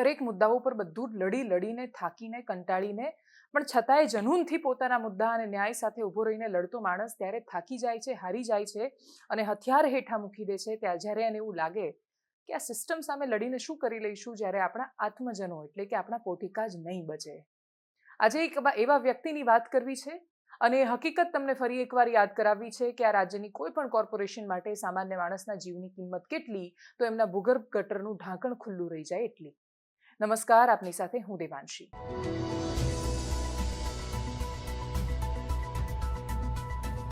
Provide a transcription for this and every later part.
દરેક મુદ્દાઓ પર બધું લડી લડીને, થાકીને, કંટાળીને, પણ છતાંય જનૂનથી પોતાના મુદ્દા અને ન્યાય સાથે ઊભો રહીને લડતો માણસ ત્યારે થાકી જાય છે, હારી જાય છે અને હથિયાર હેઠા મૂકી દે છે ત્યાં જ્યારે એને એવું લાગે કે આ સિસ્ટમ સામે લડીને શું કરી લઈશું જ્યારે આપણા આત્મજનો એટલે કે આપણા પોતિકા જ નહીં બચે. આજે એક એવા વ્યક્તિની વાત કરવી છે અને હકીકત તમને ફરી એકવાર યાદ કરાવવી છે કે આ રાજ્યની કોઈ પણ કોર્પોરેશન માટે સામાન્ય માણસના જીવની કિંમત કેટલી, તો એમના ભૂગર્ભ ગટરનું ઢાંકણ ખુલ્લું રહી જાય એટલી. નમસ્કાર, આપની સાથે હું દેવાંશી.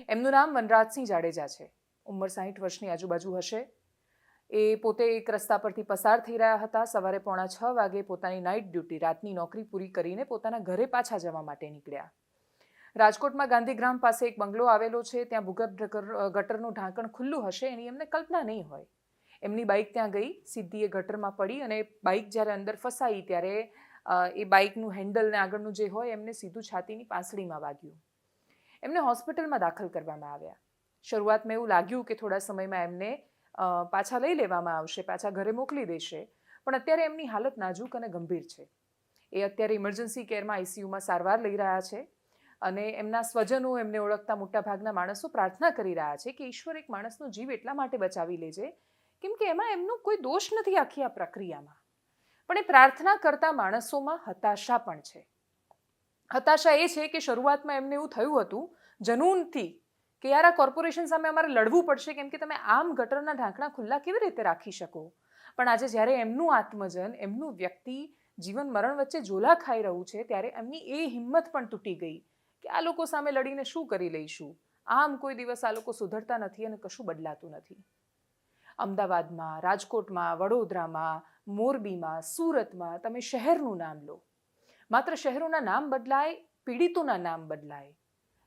એમનું નામ વનરાજસિંહ જાડેજા છે. ઉંમર સાહીઠ વર્ષની આજુબાજુ હશે. એ પોતે એક રસ્તા પરથી પસાર થઈ રહ્યા હતા. સવારે પોણા છ વાગે પોતાની નાઇટ ડ્યુટી રાતની નોકરી પૂરી કરીને પોતાના ઘરે પાછા જવા માટે નીકળ્યા. રાજકોટમાં ગાંધીગ્રામ પાસે એક બંગલો આવેલો છે. ત્યાં ભૂગર્ભ ગટરનું ઢાંકણ ખુલ્લું હશે. એની એમને કલ્પના નહીં હોય. એમની બાઇક ત્યાં ગઈ, સીધી એ ગટરમાં પડી અને બાઇક જ્યારે અંદર ફસાઈ ત્યારે એ બાઇકનું હેન્ડલ ને આગળનું જે હોય એમને સીધું છાતીની પાંસળીમાં વાગ્યું. એમને હોસ્પિટલમાં દાખલ કરવામાં આવ્યા. શરૂઆતમાં એવું લાગ્યું કે થોડા સમયમાં એમને પાછા લઈ લેવામાં આવશે, પાછા ઘરે મોકલી દેશે, પણ અત્યારે એમની હાલત નાજુક અને ગંભીર છે. એ અત્યારે ઇમરજન્સી કેરમાં આઈસીયુમાં સારવાર લઈ રહ્યા છે અને એમના સ્વજનો એમને ઓળખતા મોટાભાગના માણસો પ્રાર્થના કરી રહ્યા છે કે ઈશ્વર એક માણસનો જીવ એટલા માટે બચાવી લેજે કેમ કે એમાં એમનો કોઈ દોષ નથી આખી આ પ્રક્રિયામાં. પણ એ પ્રાર્થના કરતા માણસોમાં હતાશા પણ છે. હતાશા એ છે કે શરૂઆતમાં એમને એવું થયું હતું જનૂનથી કે યાર આ કોર્પોરેશન સામે અમારે લડવું પડશે કેમ કે તમે આમ ગટરના ઢાંકણા ખુલ્લા કેવી રીતે રાખી શકો? પણ આજે જ્યારે એમનું આત્મજન, એમનું વ્યક્તિ, જીવન, મરણ વચ્ચે ઝોલા ખાઈ રહ્યું છે, ત્યારે એમની એ હિંમત પણ તૂટી ગઈ કે આ લોકો સામે લડીને શું કરી લઈશું? આમ કોઈ દિવસ આ લોકો સુધરતા નથી અને કશું બદલાતું નથી. અમદાવાદમાં, રાજકોટમાં, વડોદરામાં, મોરબીમાં, સુરતમાં તમે શહેરનું નામ લો. માત્ર શહેરોના નામ બદલાય, પીડિતોના નામ બદલાય.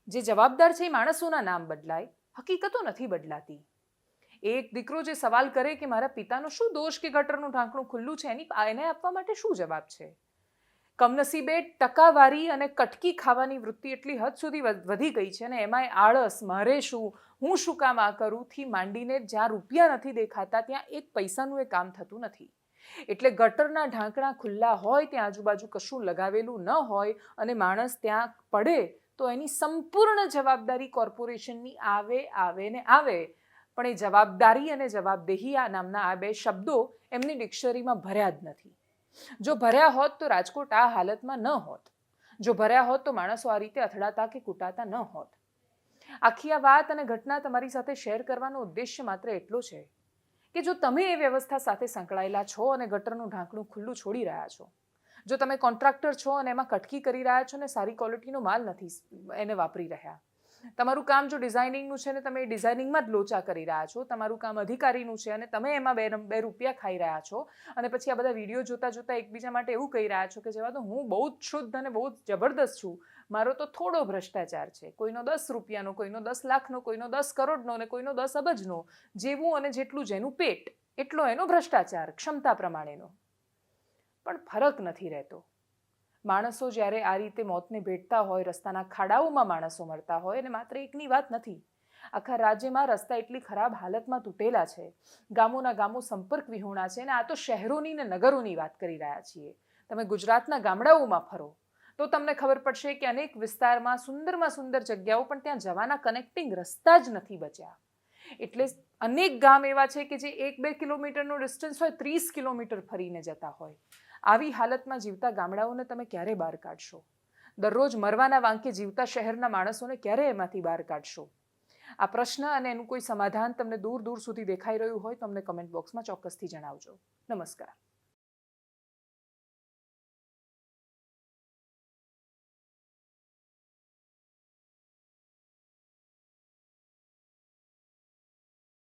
જે જવાબદાર છે એ માણસોના નામ બદલાય, હકીકતો નથી બદલાતી. એક દીકરો જે સવાલ કરે કે મારા પિતાનો શું દોષ કે ગટરનું ઢાંકણું ખુલ્લું છે, એની એને આપવા માટે શું જવાબ છે? કમનસીબે ટકાવારી અને કટકી ખાવાની વૃત્તિ એટલી હદ સુધી વધી ગઈ છે અને એમાંય આળસ મારે શું હું શું કામ આ કરું થી માંડીને જ્યાં રૂપિયા નથી દેખાતા ત્યાં એક પૈસાનું એ કામ થતું નથી. એટલે ગટરના ઢાંકણા ખુલ્લા હોય, ત્યાં આજુબાજુ કશું લગાવેલું ન હોય અને માણસ ત્યાં પડે તો એની સંપૂર્ણ જવાબદારી કોર્પોરેશનની આવે આવે ને આવે. પણ એ જવાબદારી અને જવાબદેહી આ નામના આ બે શબ્દો એમની ડિક્શનરીમાં ભર્યા જ નથી. જો ભર્યા હોત તો રાજકોટ આ હાલતમાં ન હોત. જો ભર્યા હોત તો માણસો આ રીતે અથડાતા કે કૂટાતા ન હોત. આખી આ વાત અને ઘટના તમારી સાથે શેર કરવાનો ઉદ્દેશ્ય માત્ર એટલો છે કે જો તમે એ વ્યવસ્થા સાથે સંકળાયેલા છો અને ગટરનું ઢાંકણું ખુલ્લું છોડી રહ્યા છો, જો તમે કોન્ટ્રાક્ટર છો અને એમાં કટકી કરી રહ્યા છો ને સારી ક્વોલિટીનો માલ નથી એને વાપરી રહ્યા તમારું કામ જો ડિઝાઇનિંગનું છે ને તમે ડિઝાઇનિંગમાં જ લોચા કરી રહ્યા છો, તમારું કામ અધિકારીનું છે અને તમે એમાં બે બે રૂપિયા ખાઈ રહ્યા છો અને પછી આ બધા વીડિયો જોતા જોતા એકબીજા માટે એવું કહી રહ્યા છો કે જેવા તો હું બહુ જ શુદ્ધ અને બહુ જ જબરદસ્ત છું, મારો તો થોડો ભ્રષ્ટાચાર છે, કોઈનો દસ રૂપિયાનો, કોઈનો દસ લાખનો, કોઈનો દસ કરોડનો અને કોઈનો દસ અબજનો, જેવું અને જેટલું જેનું પેટ, એટલો એનો ભ્રષ્ટાચાર, ક્ષમતા પ્રમાણેનો. પણ ફરક નથી રહેતો. માણસો જ્યારે આ રીતે મોતને ભેટતા હોય, રસ્તાના ખાડાઓમાં માણસો મરતા હોય અને માત્ર એકની વાત નથી, આખા રાજ્યમાં રસ્તા એટલી ખરાબ હાલતમાં તૂટેલા છે. ગામોના ગામો સંપર્ક વિહોણા છે અને આ તો શહેરોની ને નગરોની વાત કરી રહ્યા છીએ. તમે ગુજરાતના ગામડાઓમાં ફરો, તો તમને ખબર પડશે કે અનેક વિસ્તારમાં સુંદરમાં સુંદર જગ્યાઓ, પણ ત્યાં જવાના કનેક્ટિંગ રસ્તા જ નથી બચ્યા. એટલે અનેક ગામ એવા છે કે જે એક બે કિલોમીટરનું ડિસ્ટન્સ હોય, ત્રીસ કિલોમીટર ફરીને જતા હોય. આવી હાલતમાં જીવતા ગામડાઓને તમે ક્યારે બહાર કાઢશો? દરરોજ મરવાના વાંકે જીવતા શહેરના માણસોને ક્યારે એમાંથી બહાર કાઢશો? આ પ્રશ્ન અને એનું કોઈ સમાધાન તમને દૂર દૂર સુધી દેખાઈ રહ્યું હોય તો અમને કમેન્ટ બોક્સમાં ચોક્કસથી જણાવજો. નમસ્કાર.